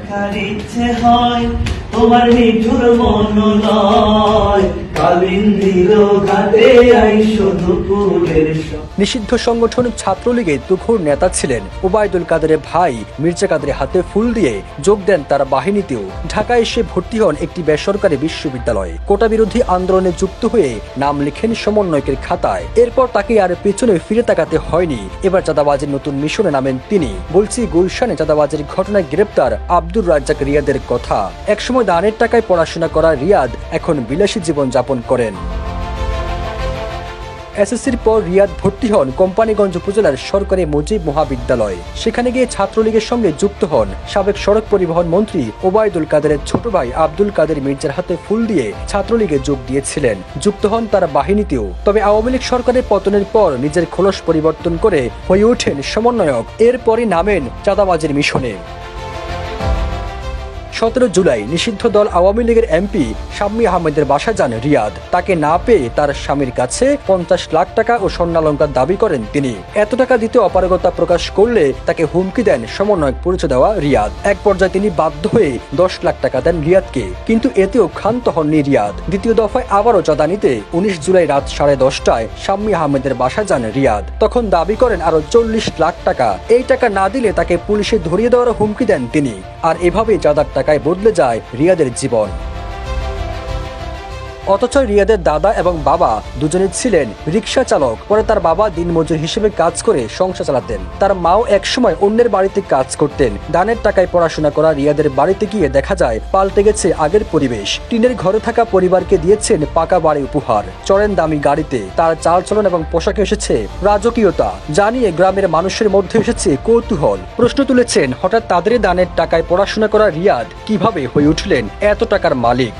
দেখার ইচ্ছে হয় তোমার নিঠুর মন নিষিদ্ধ সংগঠন ছাত্রলীগের তুখোর নেতা ছিলেন। ওবায়দুল কাদেরের ভাই মির্জা কাদের হাতে ফুল দিয়ে যোগ দেন তার বাহিনীতেও। ঢাকায় এসে ভর্তি হন একটি বেসরকারি বিশ্ববিদ্যালয়ে। কোটা বিরোধী আন্দোলনে যুক্ত হয়ে নাম লিখেন সমন্বয়কের খাতায়। এরপর তাকে আর পেছনে ফিরে তাকাতে হয়নি। এবার চাঁদাবাজের নতুন মিশনে নামেন তিনি। বলছি, গুলশানে চাঁদাবাজের ঘটনায় গ্রেপ্তার আব্দুর রাজ্জাক রিয়াদের কথা। একসময় দানের টাকায় পড়াশোনা করা রিয়াদ এখন বিলাসী জীবন যাপন করেন। এসএসসির পর রিয়াদ ভর্তি হন কোম্পানিগঞ্জ উপজেলার সরকারি মুজিব মহাবিদ্যালয়। সেখানে গিয়ে ছাত্রলীগের সঙ্গে যুক্ত হন সাবেক সড়ক পরিবহন মন্ত্রী ওবায়দুল কাদেরের ছোট ভাই আব্দুল কাদের মির্জার হাতে ফুল দিয়ে ছাত্রলীগে যোগ দিয়েছিলেন। যুক্ত হন তার বাহিনীতেও। তবে আওয়ামী লীগ সরকারের পতনের পর নিজের খোলস পরিবর্তন করে হয়ে ওঠেন সমন্বয়ক। এরপরই নামেন চাঁদাবাজের মিশনে। সতেরো জুলাই নিষিদ্ধ দল আওয়ামী লীগের এমপি শাম্মী আহমেদের বাসা যান রিয়াদ। তাকে না পেয়ে তার স্বামীর কাছে পঞ্চাশ লাখ টাকা ও স্বর্ণালঙ্কার দাবি করেন তিনি। এত টাকা দিতে অপারগতা প্রকাশ করলে তাকে হুমকি দেন সমন্বয়ক পরিচয় দেওয়া রিয়াদ। এক পর্যায়ে তিনি বাধ্য হয়ে দশ লাখ টাকা দেন রিয়াদকে, কিন্তু এতেও ক্ষান্ত হননি রিয়াদ। দ্বিতীয় দফায় আবারও চাঁদা নিতে উনিশ জুলাই রাত সাড়ে দশটায় শাম্মী আহমেদের বাসা যান রিয়াদ। তখন দাবি করেন আরও চল্লিশ লাখ টাকা। এই টাকা না দিলে তাকে পুলিশে ধরিয়ে দেওয়ার হুমকি দেন তিনি। আর এভাবেই চাঁদার টাকায় বদলে যায় রিয়াদের জীবন। অথচ রিয়াদের দাদা এবং বাবা দুজনে ছিলেন রিক্সা চালক। পরে তার বাবা দিনমজুর হিসেবে কাজ করে সংসার চালাতেন। তার মাও একসময় অন্যের বাড়িতে কাজ করতেন। দানের টাকায় পড়াশোনা করা রিয়াদের বাড়িতে গিয়ে দেখা যায়, পাল্টে গেছে আগের পরিবেশ। টিনের ঘরে থাকা পরিবারকে দিয়েছেন পাকা বাড়ি উপহার। চড়েন দামি গাড়িতে। তার চালচলন এবং পোশাকে এসেছে রাজকীয়তা। জানিয়ে গ্রামের মানুষের মধ্যে এসেছে কৌতূহল। প্রশ্ন তুলেছেন, হঠাৎ তাদের দানের টাকায় পড়াশোনা করা রিয়াদ কীভাবে হয়ে উঠলেন? এত টাকার মালিক।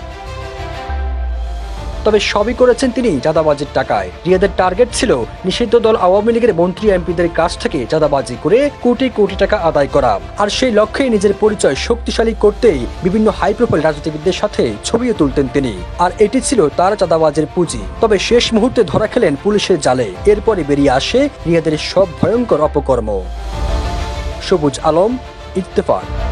তবে সবই করেছেন তিনি চাঁদাবাজির টাকায়। রিয়াদের টার্গেট ছিল নিষিদ্ধ দল আওয়ামী লীগের মন্ত্রী এমপিদের কাছ থেকে চাঁদাবাজি করে কোটি কোটি টাকা আদায় করা। আর সেই লক্ষ্যে নিজের পরিচয় শক্তিশালী করতেই বিভিন্ন হাই প্রোফাইল রাজনীতিবিদদের সাথে ছবিও তুলতেন তিনি। আর এটি ছিল তার চাঁদাবাজের পুঁজি। তবে শেষ মুহূর্তে ধরা খেলেন পুলিশের জালে। এরপরে বেরিয়ে আসে রিয়াদের সব ভয়ঙ্কর অপকর্ম। সবুজ আলম, ইত্তেফাক।